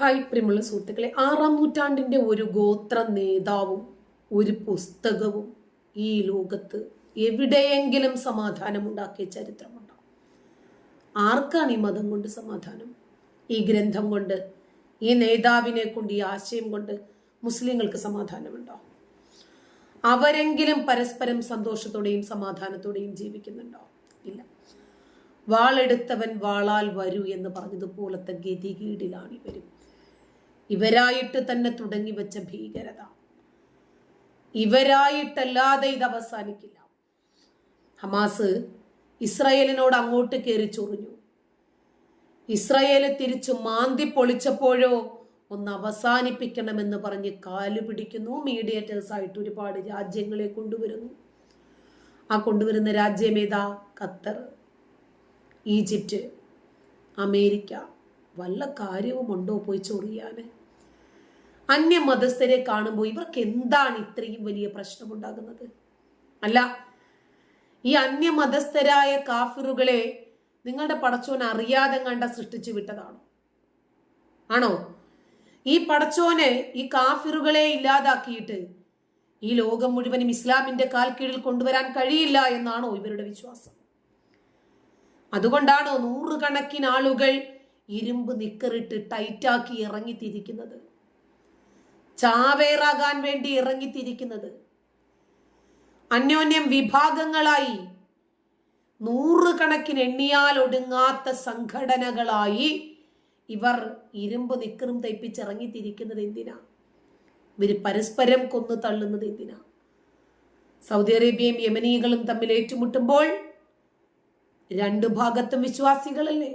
Hi പ്രിയമുള്ള സുഹൃത്തുക്കളെ. ആറാം നൂറ്റാണ്ടിന്റെ ഒരു ഗോത്ര നേതാവും ഒരു പുസ്തകവും ഈ ലോകത്ത് എവിടെയെങ്കിലും സമാധാനം ഉണ്ടാക്കിയ ചരിത്രമുണ്ടോ? ആർക്കാണ് ഈ മതം കൊണ്ട് സമാധാനം? ഈ ഗ്രന്ഥം കൊണ്ട് ഈ നേതാവിനെ കൊണ്ട് ഈ ആശയം കൊണ്ട് മുസ്ലിങ്ങൾക്ക് സമാധാനമുണ്ടോ? അവരെങ്കിലും പരസ്പരം സന്തോഷത്തോടെയും സമാധാനത്തോടെയും ജീവിക്കുന്നുണ്ടോ? ഇല്ല. വാളെടുത്തവൻ വാളാൽ വരൂ എന്ന് പറഞ്ഞതുപോലത്തെ ഗതികീടിലാണ് ഇവരും. ഇവരായിട്ട് തന്നെ തുടങ്ങി വെച്ച ഭീകരത. ഇവരായിട്ടല്ലാതെ ഇത് അവസാനിക്കില്ല. ഹമാസ് ഇസ്രയേലിനോട് അങ്ങോട്ട് കയറി ചൊറിഞ്ഞു. ഇസ്രയേൽ തിരിച്ചു മാന്തി പൊളിച്ചപ്പോഴോ ഒന്ന് അവസാനിപ്പിക്കണമെന്ന് പറഞ്ഞ് കാൽ പിടിക്കുന്നു. മീഡിയേറ്റേഴ്സ് ആയിട്ട് ഒരുപാട് രാജ്യങ്ങളെ കൊണ്ടുവരുന്നു. ആ കൊണ്ടുവരുന്ന രാജ്യമേതാ ഖത്തർ ഈജിപ്റ്റ് അമേരിക്ക. വല്ല കാര്യവുമുണ്ടോ പോയി ചൊറിയാന്? അന്യമതസ്ഥരെ കാണുമ്പോൾ ഇവർക്ക് എന്താണ് ഇത്രയും വലിയ പ്രശ്നമുണ്ടാകുന്നത്? അല്ല ഈ അന്യമതസ്ഥരായ കാഫിറുകളെ നിങ്ങളുടെ പടച്ചോൻ അറിയാതെ കണ്ട സൃഷ്ടിച്ചു വിട്ടതാണോ? ആണോ? ഈ പടച്ചോനെ ഈ കാഫിറുകളെ ഇല്ലാതാക്കിയിട്ട് ഈ ലോകം മുഴുവനും ഇസ്ലാമിന്റെ കാൽ കീഴിൽ കൊണ്ടുവരാൻ കഴിയില്ല എന്നാണോ ഇവരുടെ വിശ്വാസം? അതുകൊണ്ടാണോ നൂറുകണക്കിന് ആളുകൾ ഇരുമ്പ് നിക്കറിട്ട് ടൈറ്റാക്കി ഇറങ്ങിത്തിരിക്കുന്നത്? ചാവേറാകാൻ വേണ്ടി ഇറങ്ങിത്തിരിക്കുന്നത്. അന്യോന്യം വിഭാഗങ്ങളായി നൂറുകണക്കിന് എണ്ണിയാൽ ഒടുങ്ങാത്ത സംഘടനകളായി ഇവർ ഇരുമ്പ് നിക്കറും തയ്പ്പിച്ചിറങ്ങിത്തിരിക്കുന്നത് എന്തിനാ? ഇവർ പരസ്പരം കൊന്നു തള്ളുന്നത് എന്തിനാ? സൗദി അറേബ്യയും യമനികളും തമ്മിൽ ഏറ്റുമുട്ടുമ്പോൾ രണ്ടു ഭാഗത്തും വിശ്വാസികളല്ലേ?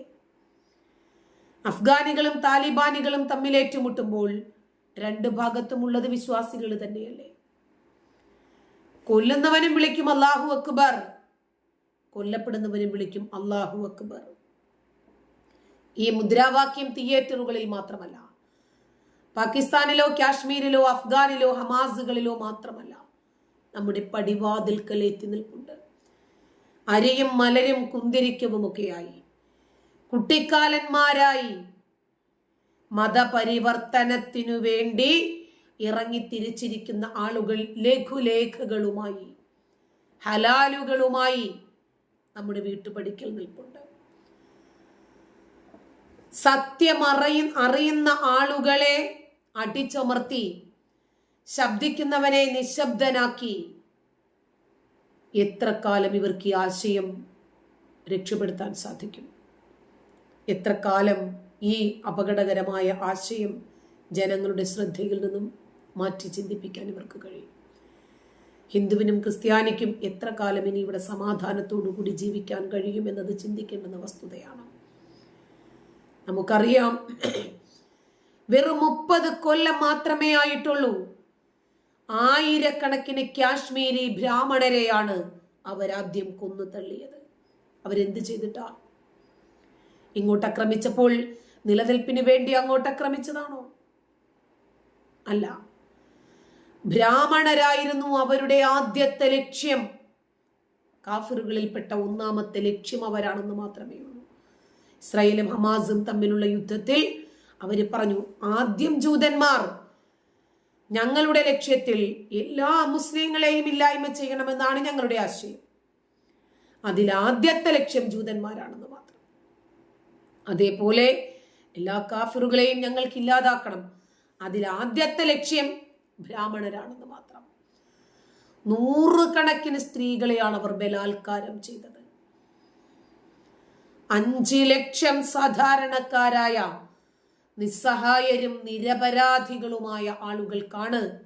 അഫ്ഗാനികളും താലിബാനികളും തമ്മിൽ ഏറ്റുമുട്ടുമ്പോൾ രണ്ട് ഭാഗത്തുമുള്ളത് വിശ്വാസികൾ തന്നെയല്ലേ? കൊല്ലുന്നവനും വിളിക്കും അള്ളാഹു അക്ബർ. കൊല്ലപ്പെടുന്നവനും വിളിക്കും അള്ളാഹു അക്ബർ. ഈ മുദ്രാവാക്യം തിയേറ്ററുകളിൽ മാത്രമല്ല പാകിസ്ഥാനിലോ കാശ്മീരിലോ അഫ്ഗാനിലോ ഹമാസുകളിലോ മാത്രമല്ല നമ്മുടെ പടിവാതിൽക്കൽ എത്തി നിൽപ്പുണ്ട്. അരയും മലരും കുന്തിരിക്കവുമൊക്കെയായി. കുട്ടിക്കാലന്മാരായി മതപരിവർത്തനത്തിനു വേണ്ടി ഇറങ്ങി തിരിച്ചിരിക്കുന്ന ആളുകൾ ലഘുലേഖകളുമായി ഹലാലുകളുമായി നമ്മുടെ വീട്ടുപടിക്കൽ നിൽപ്പുണ്ട്. സത്യം അറിയ അറിയുന്ന ആളുകളെ അടിച്ചമർത്തി ശബ്ദിക്കുന്നവനെ നിശബ്ദനാക്കി എത്ര കാലം ഇവർക്ക് ഈ ആശയം രക്ഷപ്പെടുത്താൻ സാധിക്കും? എത്ര കാലം ഈ അപകടകരമായ ആശയം ജനങ്ങളുടെ ശ്രദ്ധയിൽ നിന്നും മാറ്റി ചിന്തിപ്പിക്കാൻ ഇവർക്ക് കഴിയും. ഹിന്ദുവിനും ക്രിസ്ത്യാനിക്കും എത്ര കാലം ഇനി ഇവിടെ സമാധാനത്തോടു കൂടി ജീവിക്കാൻ കഴിയും എന്നത് ചിന്തിക്കേണ്ടുന്ന വസ്തുതയാണ്. നമുക്കറിയാം വെറും മുപ്പത് കൊല്ലം മാത്രമേ ആയിട്ടുള്ളൂ. ആയിരക്കണക്കിന് കാശ്മീരി ബ്രാഹ്മണരെയാണ് അവരാദ്യം കൊന്നു തള്ളിയത്. അവരെന്ത് ചെയ്തിട്ടാ? ഇങ്ങോട്ട് ആക്രമിച്ചപ്പോൾ നിലനിൽപ്പിന് വേണ്ടി അങ്ങോട്ട് ആക്രമിച്ചതാണോ? അല്ല. ബ്രാഹ്മണരായിരുന്നു അവരുടെ ആദ്യത്തെ ലക്ഷ്യം. കാഫിറുകളിൽപ്പെട്ട ഒന്നാമത്തെ ലക്ഷ്യം അവരാണെന്ന് മാത്രമേ ഉള്ളൂ. ഇസ്രായേലും ഹമാസും തമ്മിലുള്ള യുദ്ധത്തിൽ അവർ പറഞ്ഞു ആദ്യം ജൂതന്മാർ ഞങ്ങളുടെ ലക്ഷ്യത്തിൽ എല്ലാ മുസ്ലിങ്ങളെയും ഇല്ലായ്മ ചെയ്യണമെന്നാണ് ഞങ്ങളുടെ ആശയം. അതിൽ ആദ്യത്തെ ലക്ഷ്യം ജൂതന്മാരാണെന്ന് മാത്രം. അതേപോലെ എല്ലാ കാഫിറുകളെയും ഞങ്ങൾക്ക് ഇല്ലാതാക്കണം. അതിൽ ആദ്യത്തെ ലക്ഷ്യം ബ്രാഹ്മണരാണെന്ന് മാത്രം. നൂറുകണക്കിന് സ്ത്രീകളെയാണ് അവർ ബലാത്കാരം ചെയ്തത്. അഞ്ച് ലക്ഷം സാധാരണക്കാരായ നിസ്സഹായരും നിരപരാധികളുമായ ആളുകൾക്കാണ്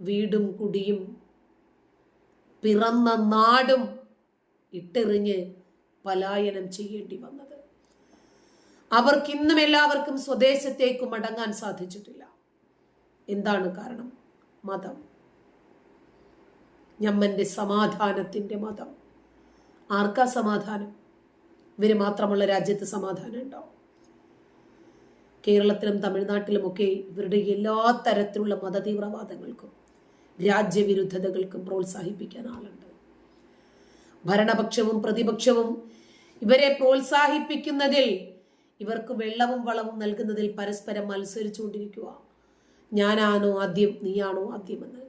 വീടും കുടിയും പിറന്ന നാടും ഇട്ടെറിഞ്ഞ് പലായനം ചെയ്യേണ്ടി വന്നത്. അവർക്ക് ഇന്നും എല്ലാവർക്കും സ്വദേശത്തേക്ക് മടങ്ങാൻ സാധിച്ചിട്ടില്ല. എന്താണ് കാരണം? മതം. ഞമ്മന്റെ സമാധാനത്തിന്റെ മതം. ആർക്കാ സമാധാനം? ഇവർ മാത്രമുള്ള രാജ്യത്ത് സമാധാനം ഉണ്ടോ? കേരളത്തിലും തമിഴ്നാട്ടിലുമൊക്കെ ഇവരുടെ എല്ലാ തരത്തിലുള്ള മതതീവ്രവാദങ്ങൾക്കും രാജ്യവിരുദ്ധതകൾക്കും പ്രോത്സാഹിപ്പിക്കാൻ ആളുണ്ട്. ഭരണപക്ഷവും പ്രതിപക്ഷവും ഇവരെ പ്രോത്സാഹിപ്പിക്കുന്നതിൽ ഇവർക്ക് വെള്ളവും വളവും നൽകുന്നതിൽ പരസ്പരം മത്സരിച്ചുകൊണ്ടിരിക്കുക. ഞാനാണോ ആദ്യം നീയാണോ ആദ്യമെന്ന്.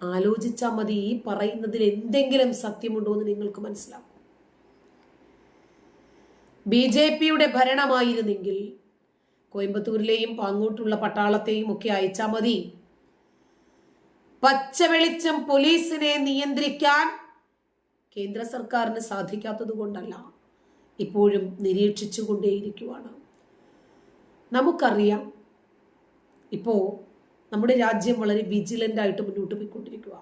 ആലോചിച്ചാൽ മതി ഈ പറയുന്നതിൽ എന്തെങ്കിലും സത്യമുണ്ടോ എന്ന് നിങ്ങൾക്ക് മനസ്സിലാക്കും ബി ജെ പിയുടെ ഭരണമായിരുന്നെങ്കിൽ കോയമ്പത്തൂരിലെയും പാങ്ങോട്ടുള്ള പട്ടാളത്തെയും ഒക്കെ അയച്ചാൽ മതി. പച്ചവെളിച്ചം പോലീസിനെ നിയന്ത്രിക്കാൻ കേന്ദ്ര സർക്കാരിന് സാധിക്കാത്തത് കൊണ്ടല്ല. ഇപ്പോഴും നിരീക്ഷിച്ചുകൊണ്ടേയിരിക്കുവാണ് നമുക്കറിയാം ഇപ്പോൾ നമ്മുടെ രാജ്യം വളരെ വിജിലന്റ് ആയിട്ട് മുന്നോട്ട് പോയിക്കൊണ്ടിരിക്കുക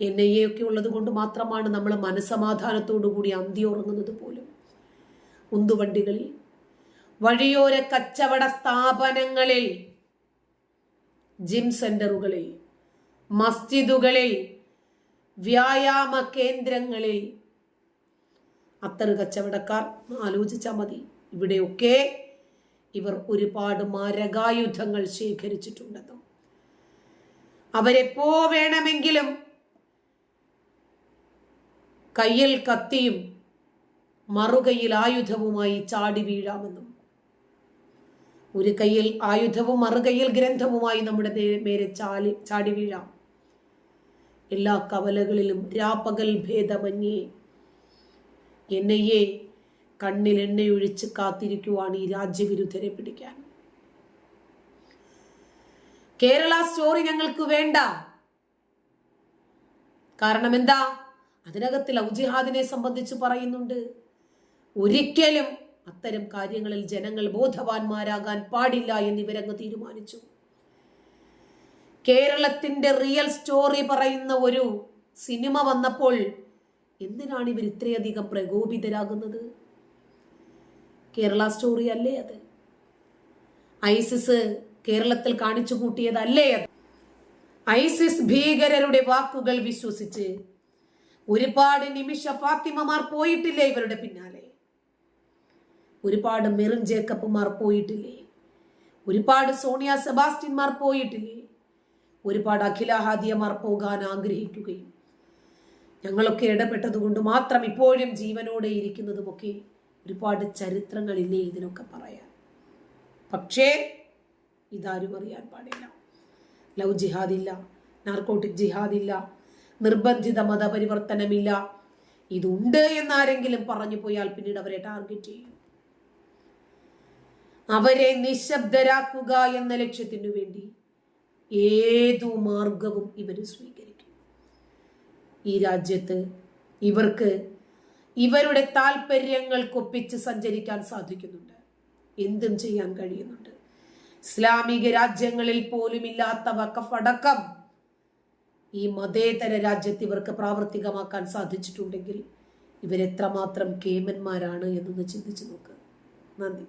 എൻ ഐ എ ഒക്കെ ഉള്ളത് കൊണ്ട് മാത്രമാണ് നമ്മൾ മനസമാധാനത്തോടു കൂടി അന്തി ഉറങ്ങുന്നത് പോലും. ഉന്തുവണ്ടികളിൽ വഴിയോര കച്ചവട സ്ഥാപനങ്ങളിൽ ജിം സെന്ററുകളിൽ മസ്ജിദുകളിൽ വ്യായാമ കേന്ദ്രങ്ങളിൽ അത്തറ് കച്ചവടക്കാർ ആലോചിച്ചാൽ മതി. ഇവിടെയൊക്കെ ഇവർ ഒരുപാട് മാരകായുധങ്ങൾ ശേഖരിച്ചിട്ടുണ്ടെന്നും. അവരെപ്പോ വേണമെങ്കിലും കയ്യിൽ കത്തിയും മറുകയിൽ ആയുധവുമായി ചാടി വീഴാമെന്നും. ഒരു കയ്യിൽ ആയുധവും മറുകയിൽ ഗ്രന്ഥവുമായി നമ്മുടെ നേരെ ചാലി ചാടി വീഴാം. എല്ലാ കവലകളിലും രാപ്പകൽ ഭേദമന്യേ എന്നെയെ കണ്ണിൽ എണ്ണയൊഴിച്ച് കാത്തിരിക്കുവാണ് ഈ രാജ്യവിരുദ്ധരെ പിടിക്കാൻ. കേരള സ്റ്റോറി ഞങ്ങൾക്ക് വേണ്ട. കാരണം എന്താ അതിനകത്ത് ലവ് ജിഹാദിനെ സംബന്ധിച്ച് പറയുന്നുണ്ട്. ഒരിക്കലും അത്തരം കാര്യങ്ങളിൽ ജനങ്ങൾ ബോധവാന്മാരാകാൻ പാടില്ല എന്ന് എന്നിവരങ്ങ് തീരുമാനിച്ചു. കേരളത്തിന്റെ റിയൽ സ്റ്റോറി പറയുന്ന ഒരു സിനിമ വന്നപ്പോൾ എന്തിനാണ് ഇവർ ഇത്രയധികം പ്രകോപിതരാകുന്നത്? കേരള സ്റ്റോറി അല്ലേ അത്? ഐസിസ് കേരളത്തിൽ കാണിച്ചു കൂട്ടിയതല്ലേ അത്? ഐസിസ് ഭീകരരുടെ വാക്കുകൾ വിശ്വസിച്ച് ഒരുപാട് നിമിഷ ഫാത്തിമമാർ പോയിട്ടില്ലേ ഇവരുടെ പിന്നാലെ? ഒരുപാട് മെറിൻ ജേക്കബ്മാർ പോയിട്ടില്ലേ? ഒരുപാട് സോണിയ സെബാസ്റ്റിന്മാർ പോയിട്ടില്ലേ? ഒരുപാട് അഖില ഹാദിയമാർ പോകാൻ ആഗ്രഹിക്കുകയും ഞങ്ങളൊക്കെ ഇടപെട്ടതുകൊണ്ട് മാത്രം ഇപ്പോഴും ജീവനോടെ ഇരിക്കുന്നതുമൊക്കെ ഒരുപാട് ചരിത്രങ്ങളില്ലേ ഇതിനൊക്കെ പറയാൻ. പക്ഷേ ഇതാരും അറിയാൻ പാടില്ല. ലവ് ജിഹാദില്ല നാർക്കോട്ടിക് ജിഹാദില്ല നിർബന്ധിത മതപരിവർത്തനമില്ല. ഇതുണ്ട് എന്നാരെങ്കിലും പറഞ്ഞു പോയാൽ പിന്നീട് അവരെ ടാർഗറ്റ് ചെയ്യും. അവരെ നിശബ്ദരാക്കുക എന്ന ലക്ഷ്യത്തിനു വേണ്ടി ഏതു മാർഗവും ഇവർ സ്വീകരിക്കും. ഈ രാജ്യത്ത് ഇവർക്ക് ഇവരുടെ താല്പര്യങ്ങൾക്കൊപ്പിച്ച് സഞ്ചരിക്കാൻ സാധിക്കുന്നുണ്ട്. എന്തും ചെയ്യാൻ കഴിയുന്നുണ്ട്. ഇസ്ലാമിക രാജ്യങ്ങളിൽ പോലും ഇല്ലാത്ത വക്കഫടക്കം ഈ മതേതര രാജ്യത്ത് ഇവർക്ക് പ്രാവർത്തികമാക്കാൻ സാധിച്ചിട്ടുണ്ടെങ്കിൽ ഇവരെത്രമാത്രം കേമന്മാരാണ് എന്നൊന്ന് ചിന്തിച്ചു നോക്ക്. നന്ദി.